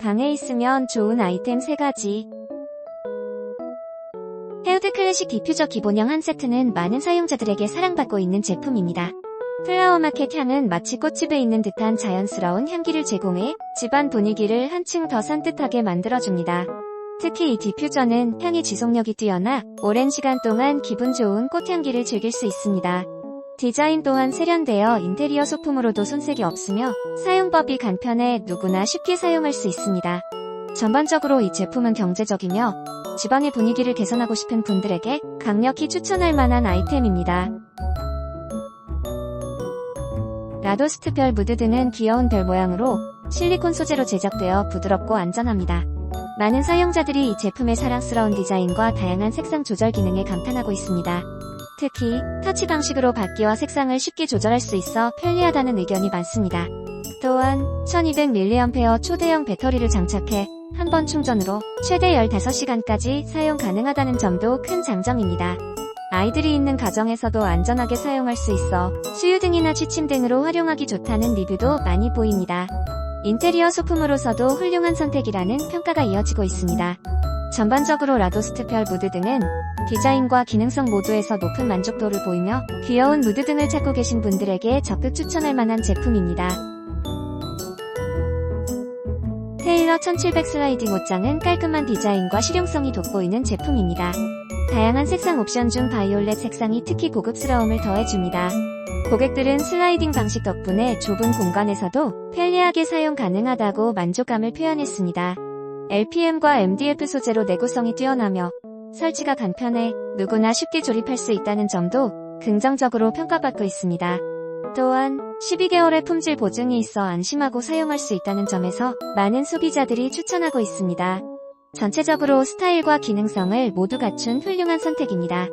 방에 있으면 좋은 아이템 3가지. 헤어드 클래식 디퓨저 기본형 한 세트는 많은 사용자들에게 사랑받고 있는 제품입니다. 플라워 마켓 향은 마치 꽃집에 있는 듯한 자연스러운 향기를 제공해 집안 분위기를 한층 더 산뜻하게 만들어줍니다. 특히 이 디퓨저는 향의 지속력이 뛰어나 오랜 시간 동안 기분 좋은 꽃향기를 즐길 수 있습니다. 디자인 또한 세련되어 인테리어 소품으로도 손색이 없으며 사용법이 간편해 누구나 쉽게 사용할 수 있습니다. 전반적으로 이 제품은 경제적이며 집안의 분위기를 개선하고 싶은 분들에게 강력히 추천할 만한 아이템입니다. 라도스트 별 무드 등은 귀여운 별 모양으로 실리콘 소재로 제작되어 부드럽고 안전합니다. 많은 사용자들이 이 제품의 사랑스러운 디자인과 다양한 색상 조절 기능에 감탄하고 있습니다. 특히 터치 방식으로 받기와 색상을 쉽게 조절할 수 있어 편리하다는 의견이 많습니다. 또한 1200mAh 초대형 배터리를 장착해 한 번 충전으로 최대 15시간까지 사용 가능하다는 점도 큰 장점입니다. 아이들이 있는 가정에서도 안전하게 사용할 수 있어 수유 등이나 취침 등으로 활용하기 좋다는 리뷰도 많이 보입니다. 인테리어 소품으로서도 훌륭한 선택이라는 평가가 이어지고 있습니다. 전반적으로 라도스트 별 무드 등은 디자인과 기능성 모두에서 높은 만족도를 보이며 귀여운 무드 등을 찾고 계신 분들에게 적극 추천할 만한 제품입니다. 테일러 1700 슬라이딩 옷장은 깔끔한 디자인과 실용성이 돋보이는 제품입니다. 다양한 색상 옵션 중 바이올렛 색상이 특히 고급스러움을 더해줍니다. 고객들은 슬라이딩 방식 덕분에 좁은 공간에서도 편리하게 사용 가능하다고 만족감을 표현했습니다. LPM과 MDF 소재로 내구성이 뛰어나며 설치가 간편해 누구나 쉽게 조립할 수 있다는 점도 긍정적으로 평가받고 있습니다. 또한 12개월의 품질 보증이 있어 안심하고 사용할 수 있다는 점에서 많은 소비자들이 추천하고 있습니다. 전체적으로 스타일과 기능성을 모두 갖춘 훌륭한 선택입니다.